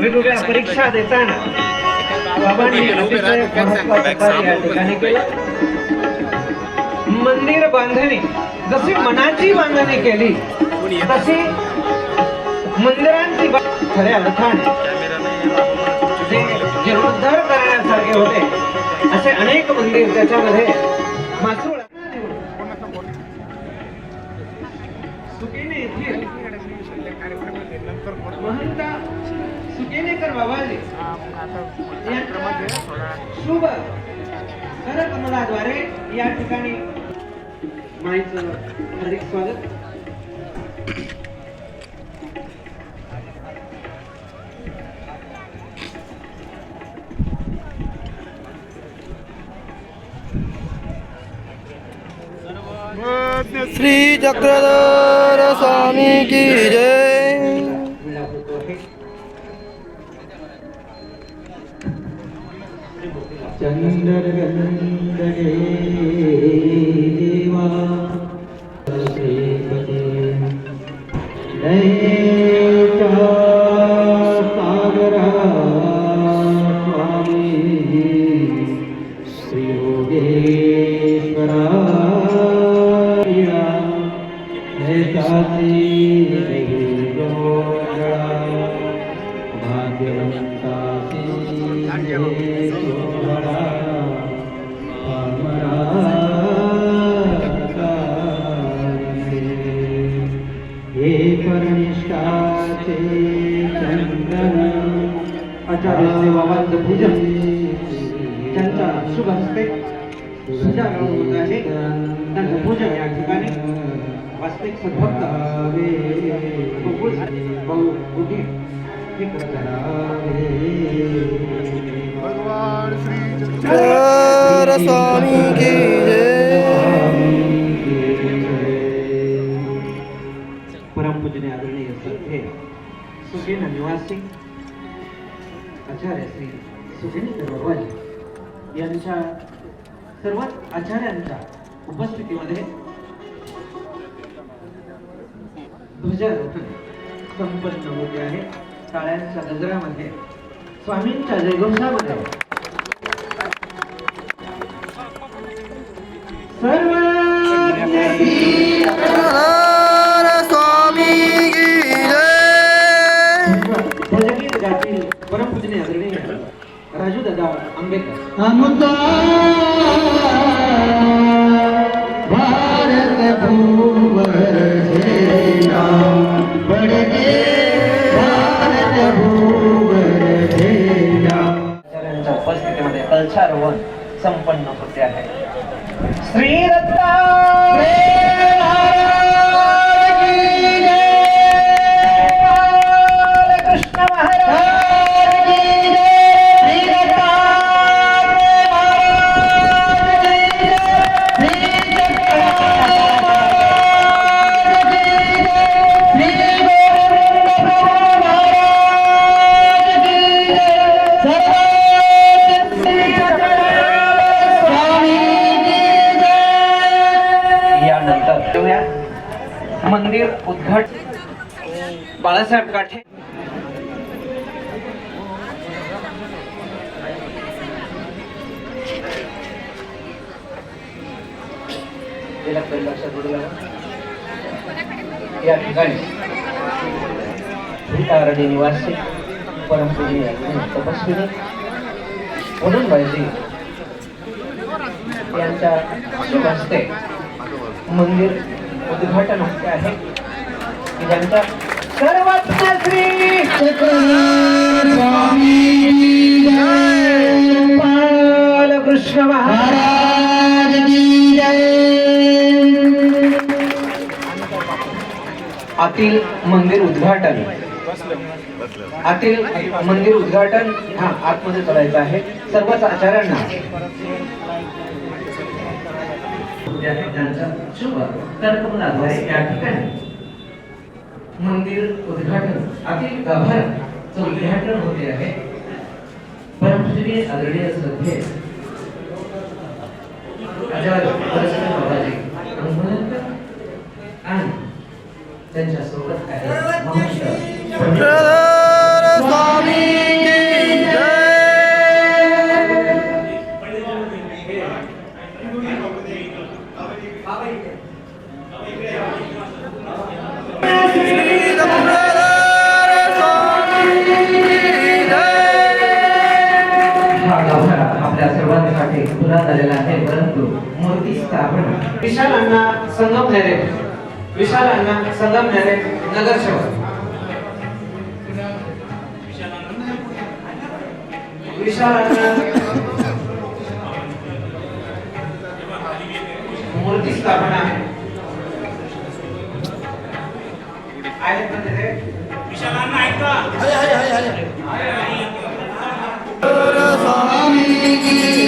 वेगवेगळ्या परीक्षा देताना बाबांनी अतिशय महत्त्वाचं कार्य या ठिकाणी केलं. मंदिर बांधणी. जशी मनाची बांधणी केली तशी मंदिरांची खऱ्या अर्थाने. जे जीर्णोद्धार करण्यासारखे होते असे अनेक मंदिर त्याच्यामध्ये मासूळ शुभ करकमलाद्वारे या ठिकाणी माईचं हार्दिक स्वागत श्री चक्रधर स्वामी की जय। पूजन त्यांच्या शुभ हस्ते पूजा होत आहे त्यांचं पूजन या ठिकाणी वास्तविक सद्भक्त गोकुळ भाऊ गुगे हे करत भगवान श्री चक्रधर स्वामी की जय। परमपूजने आदरणीय श्रद्धे सुगेन निवासी आचार्य श्री सुगेनेकर बाबाजी यांच्या सर्वच आचार्यांच्या उपस्थितीमध्ये ध्वजारोहण संपन्न होते आहे. टाळ्यांच्या गजरामध्ये स्वामींच्या जयघोषामध्ये. सर्व परमपूजने आदरणीय राजू दादा आंबेकर अमुता भारत भूवर सर्व संपन्न होते आहे. श्री मंदिर उद्घाटन बाळासाहेब काठे. या ठिकाणी भितारडी निवासी परमपूजनीय तपस्विनी यांच्या शुभ हस्ते मंदिर उद्घाटन होते आहे. की ज्यांच्या सर्वज्ञ श्री बालकृष्ण महाराज. आतील मंदिर उद्घाटन. आतील मंदिर उद्घाटन हा आतमध्ये करायचं आहे. सर्वच आचार्यांना जे आहे त्यांचा शुभ कर्कमलाद्वारे या ठिकाणी. मंदिर उद्घाटन अति गाभाऱ्याचं उद्घाटन होते आहे. परमश्री आदरणीय सध्या बाबाजी आणि त्यांच्यासोबत आहे गावठाणा आपल्या सर्वांसाठी पुरा झालेला आहे परंतु मूर्ती स्थापना विशाल अण्णा संगमनेरे विशाल अण्णा संगमनेरे नगरसेवक विशाल अण्णा. मूर्ती स्थापना आहेत ना तिथे स्वामी की जय